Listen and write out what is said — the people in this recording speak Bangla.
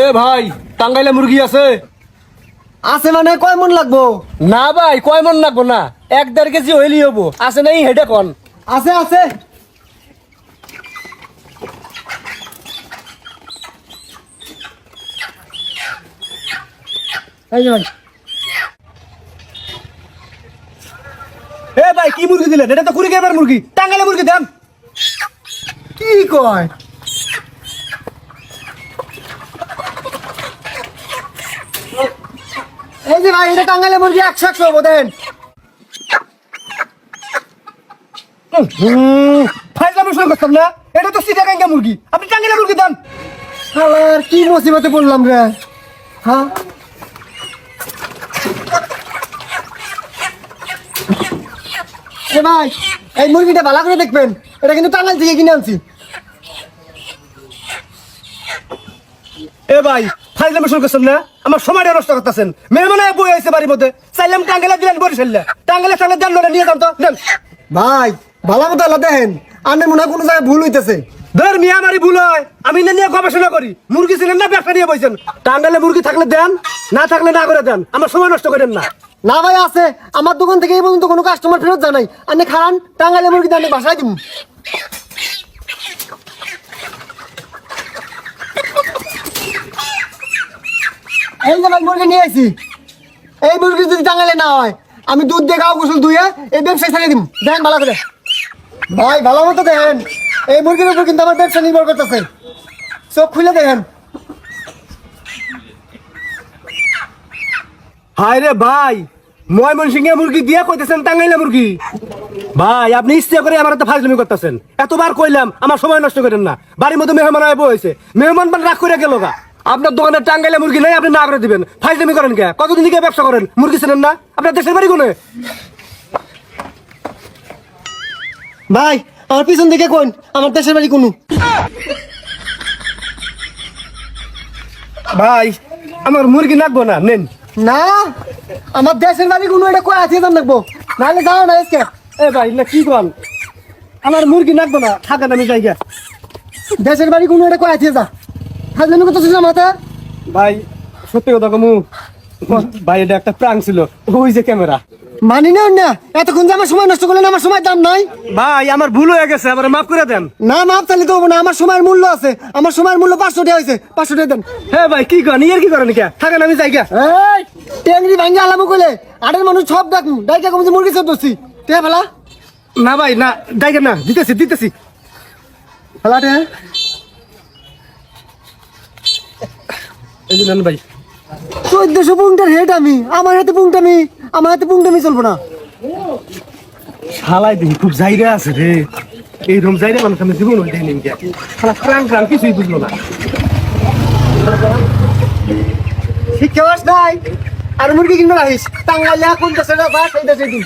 এ ভাই টাঙ্গাইলে মুরগি আছে। আছে মানে কয় মন লাগবো? না ভাই কয় মন লাগবো না? এক দেড় কেজি হইলি হব আছে নাই হেডে কন। আছে আছে। এই ভাই। এ ভাই কি মুরগি দিলেন? এটা তো কুড়ি কেবার মুরগি। টাঙ্গাইলে মুরগি দেন। কি কয়? এই যে ভাই, এটা টাঙ্গালে মুরগি একশো একশো দেন। ফাইজলাম শুরু না? এটা তো মুরগি। আপনি টাঙ্গাইলে মুরগি দেন। কি মুসিবতে পড়লাম রে। হ্যাঁ? এই মুরগিটা ভালো করে দেখবেন। এটা কিন্তু টাঙ্গাল থেকে কিনে আনছি। এ ভাই ফাইজলাম শুরু করছেন না? আমার সময়টা নষ্ট করতেছেন। মেহমান বই আছে বাড়ির মধ্যে। চাইলাম টাঙ্গাইলে দিলেন বরিশালে টাঙ্গাইলে টাঙ্গাইলে দেন না নিয়ে যান তো। দেন। ভাই ভালো আল্লাহ দেখেন আন্নের মনে কোনো জায়গায় ভুল হইতেছে। ধর মিয়া ভুল হয়। আমি না নিয়ে গবেষণা করি। মুরগি ছিলেন না ব্যবসা নিয়ে বসেন টাঙ্গাইলে মুরগি থাকলে দেন না থাকলে না করে দেন। আমার সময় নষ্ট করেন না। না ভাই আছে। আমার দোকান থেকে এই পর্যন্ত কোনো কাস্টমার ফেরত যায় নাই। আপনি খান টাঙ্গালে মুরগি দানে বাসায় দিব এই যে ভাই মুরগি নিয়ে আইছি। এই মুরগি যদি টাঙ্গালে না হয়, আমি দুধ দিয়ে গাও গোসল ধুয়ে এই ব্যবসায় ছাড়িয়ে দিব দেখেন ভালো করে। ভাই, ভালো মতো দেখেন। এই মুরগির উপর কিন্তু আমার ব্যবসা নির্ভর করতেছে। চোখ খুলে দেখেন। রে ভাই ময়মন সিংহে মুরগি দিয়ে কইতেছেন টাঙ্গাইলে মুরগি। ভাই, আপনি ইচ্ছে করে আমার তো ফাজলামি করতেছেন। এতবার কইলাম, আমার সময় নষ্ট করেন না। বাড়ির মধ্যে মেহমান আয় বইছে মেহমান মানে রাগ করে গেল গা। আপনার দোকানে টাঙ্গাইলে মুরগি নাই আপনি না করে দিবেন। ফাজলামি করেন কে? কতদিন থেকে ব্যবসা করেন? মুরগি ছিলেন না? আপনার দেশের বাড়ি কোনে? ভাই আমার পিছন দিকে কোন? আমার দেশের বাড়ি কোনো? ভাই আমার মুরগি নাকবো না নেন। না? আমার দেশের বাড়ি কোনো? এটা কয় আছে জান রাখব নাহলে যাও না আজকে। এ ভাই না কি কন? আমার মুরগি নাকবো না থাকেন আমি জায়গা দেশের বাড়ি কোনো? এটা কয় আছে যা। হাজবেন্ড কত ছিল মাথা? ভাই সত্যি কথা কমু ভাই এটা একটা প্রাং ছিল ওই যে ক্যামেরা। মানি না না এতক্ষণ যে আমার সময় নষ্ট করলেন আমার সময় দাম নাই। ভাই আমার ভুল হয়ে গেছে আবার মাফ করে দেন। না মাপ চালিয়ে দেবো না আমার সময়ের মূল্য আছে আমার সময়ের মূল্য পাঁচশো টাকা হয়েছে পাঁচশো টাকা দেন। হ্যাঁ ভাই কি করেন? ইয়ার কি করেন কে থাকেন আমি জায়গা এই টেংরি ভাঙ্গে আলামু কইলে আটের মানুষ সব ডাকুন ডাইকা কমছে মুরগি সব দোষী তে ফেলা। না ভাই না জায়গা না দিতেছি দিতেছি। ফেলা টে এই যে নেন ভাই। চোদ্দশো পুংটার হেড আমি। আমার হাতে পুংটামি আমার হাতে পুংটামি চলবো না। শালাই দেখি খুব জায়গা আছে রে। এই রুম জায়গা মানুষ আমি জীবন হয়ে দেয়নি শালা প্রাং প্রাং কিছুই বুঝলো না। শিক্ষা বাস নাই। আর মুরগি কিনবে রাখিস টাঙ্গাইলে কোন দেশে বা সেই দেশে দিন